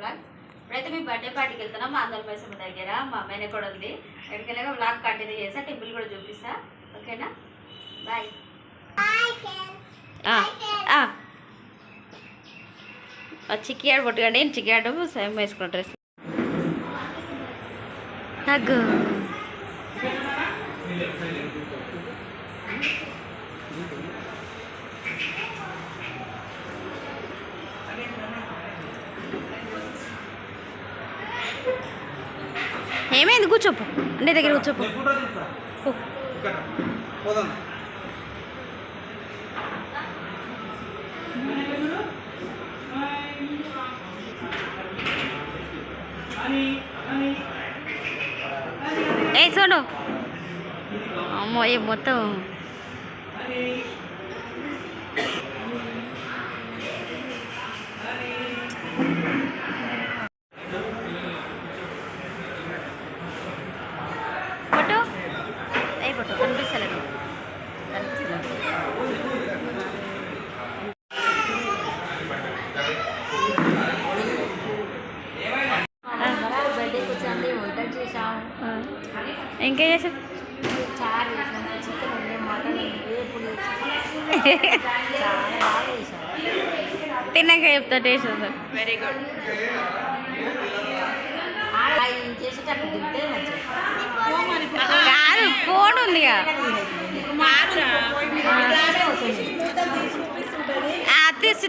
Blog ఇప్పుడైతే మీ birthday పార్టీకి వెళ్తున్నాం. మా అందరి మైసమ్మ దగ్గర మా అమ్మాయిని కూడా ఉంది ఎక్కడికెళ్ళగా బ్లాగ్ కంటిన్యూ చేస్తా టెంపుల్ కూడా చూపిస్తా. ఓకేనా? బాయ్ చిక్కియాడు పొట్టుకండి చిక్కియాడు సేమ్ వేసుకున్న డ్రెస్. తగ్గు ఏమైంది? కూర్చోపు. నీ దగ్గర కూర్చోపు. ఏ సోను అమ్మో ఏ మొత్తం ఫోటో ఏ ఫోటో కనిపిస్తలేదు కనిపిస్తలేదు బర్త్డే కూర్చోండి వంట చేసాం ఇంకేం చేసాం చారు చికెన్ ఉంది మటన్ ఉంది వేపుడు తిన్నాక చెప్తా టేస్ట్ సార్ వెరీ గుడ్ కాదు ఫోన్ ఉందిగా ఆ, తీసి.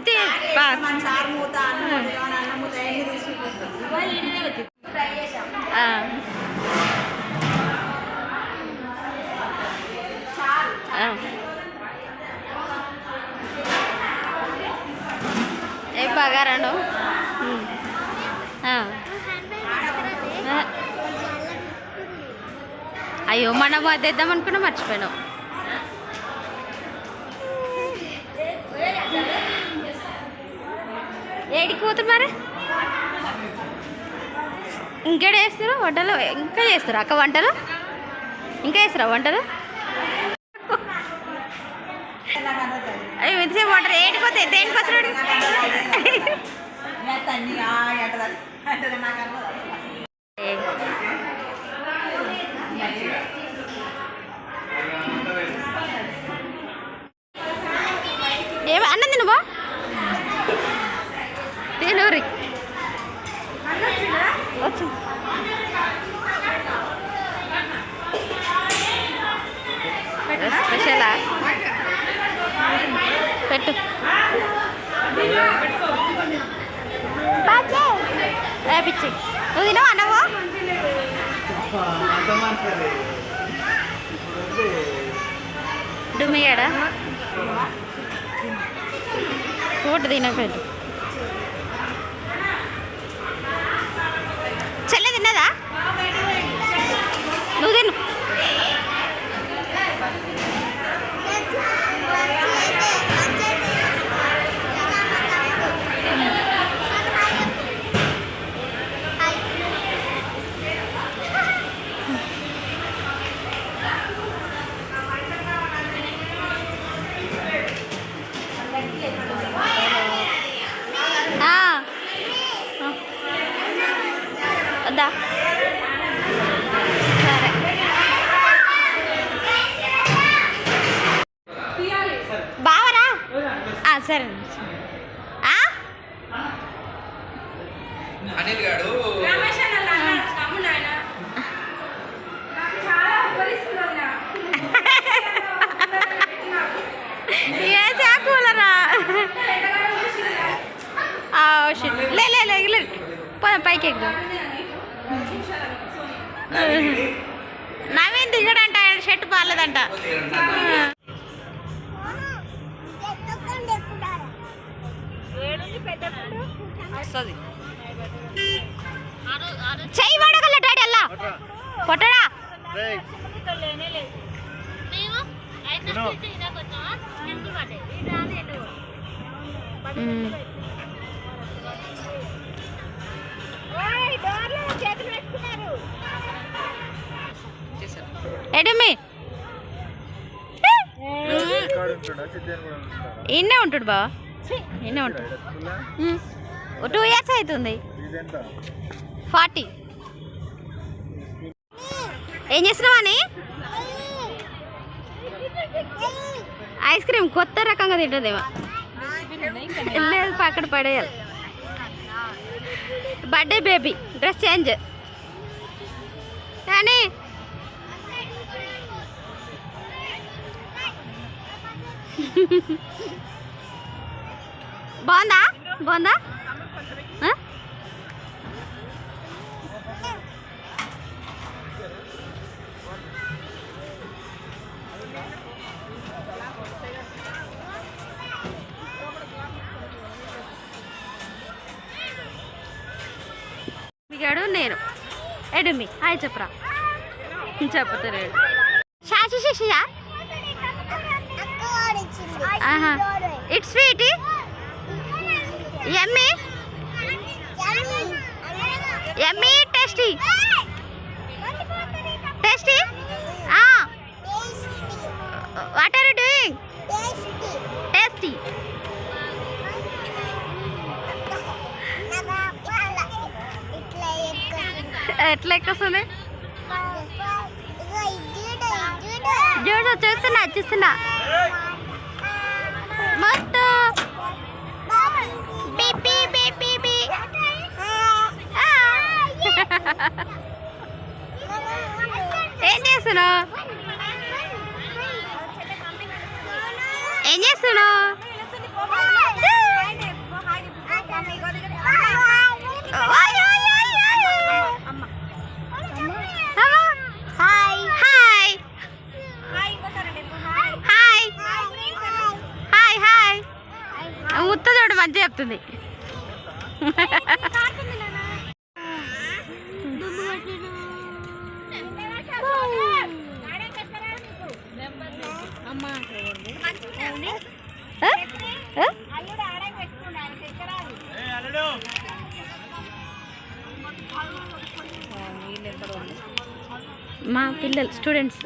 అయ్యో మనం అదేద్దాం అనుకున్నా మర్చిపోయినాం. ఏడికి పోతుంది మరి? ఇంకేడ చేస్తారు? వంటలు? ఇంకా చేస్తారు? అక్క వంటలు? ఇంకా చేస్తారా వంటలు? అయ్యో ఇంతసేపు వాటర్ ఏడికి పోతాయి దేనికి వచ్చినాడు ఏమి అన్నం తినువా? తినూరి. వచ్చు. స్పెషలా పెట్టు ఏ పిచ్చి నువ్వు తినవా అన్నవు డుమ్మియాడా ఫోటో తినకపోయాడు సరే? అనిల్ ఏ చాకూలరా. లే లే లే లే. పోదాం పైకి ఎక్కుదాం నవీన్. దిగడంట ఆయన షర్ట్ పాలేదంట వస్తుంది. చెయ్యి పడగల డాడీ అల్లా కొట్టడా? ఇన్నే ఉంటాడు బావా. ఇన్నే ఉంటాడు. టూ ఇయర్స్ అవుతుంది. ఫార్టీ. ఏం చేస్తున్నావు అని? ఐస్ క్రీమ్ కొత్త రకంగా తింటుందేమో. లేదు పక్కన పడేయాలి. Birthday baby dress change. కానీ బాగుందా? బాగుందా? నేను. ఎడుమి హాయ్ చెప్పరా. చెప్తలేడు శిషియా ఆహా. ఇట్స్ స్వీట్ ఎమ్మి ఎమ్మి tasty tasty what are you doing tasty ఎట్లా ఎక్కొస్తుంది? చూడు చూస్తున్నా చూస్తున్నా. మస్తు బీపీ ఏం చేస్తున్నావు? ఏం చేస్తున్నావు ఓయ్, ఓయ్, ఓయ్, ఓయ్. Hello. Hi hi hi hi ఉత్త చూడు మంచి మా పిల్లలు స్టూడెంట్స్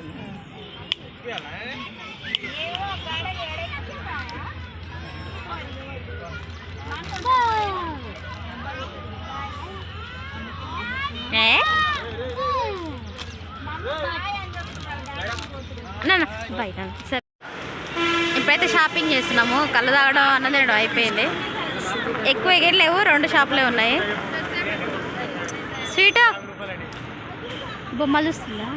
బయట సరే. ఇప్పుడైతే షాపింగ్ చేస్తున్నాము. కళ్ళు తాగడం అన్నం తినడం అయిపోయింది. ఎక్కువ ఎగిరి లేవు రెండు షాపులే ఉన్నాయి. స్వీట్? బొమ్మలు చూస్తుందా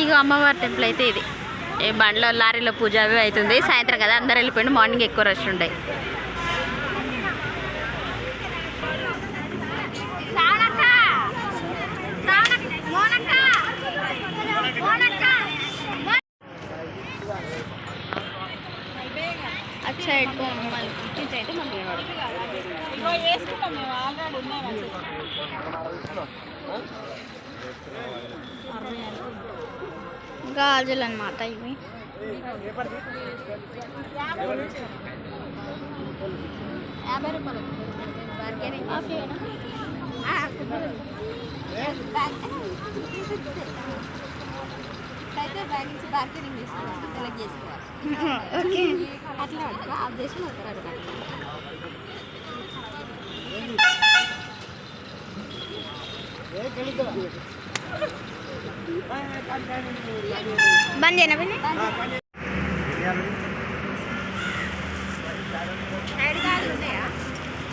ఇక అమ్మవారి టెంపుల్ అయితే ఇది. ఏ బండ్లో లారీలో పూజ అవి అవుతుంది. సాయంత్రం కదా అందరు వెళ్ళిపోయింది మార్నింగ్ ఎక్కువ రష్ ఉంటాయి సైడ్ అయితే గాజులు అనమాట ఇవి. యాభై రూపాయలు. బార్గెనింగ్ అయితే బ్యాగ్ నుంచి బార్గెనింగ్ చేసుకోవాలి సెలెక్ట్ చేసుకోవాలి. ఓకే. అట్లా బంద్ చేయనా పిన్ని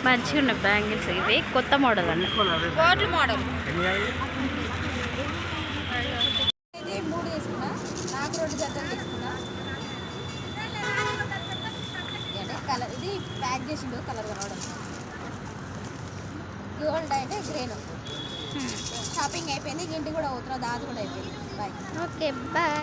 మంచిగా ఉన్నాయి బ్యాంగిల్స్ ఇవి. కొత్త మోడల్ అండి కోట్లు మోడల్. మూడు నాకు రెండు జతలు తీసుకున్నా అంటే కలర్ ఇది చేసిండు కలర్ కనవడం గోల్డ్ అయితే గ్రీన్. షాపింగ్ అయిపోయింది ఇంటికి కూడా పోతున్నా దాది కూడా అయిపోయింది. Bye okay bye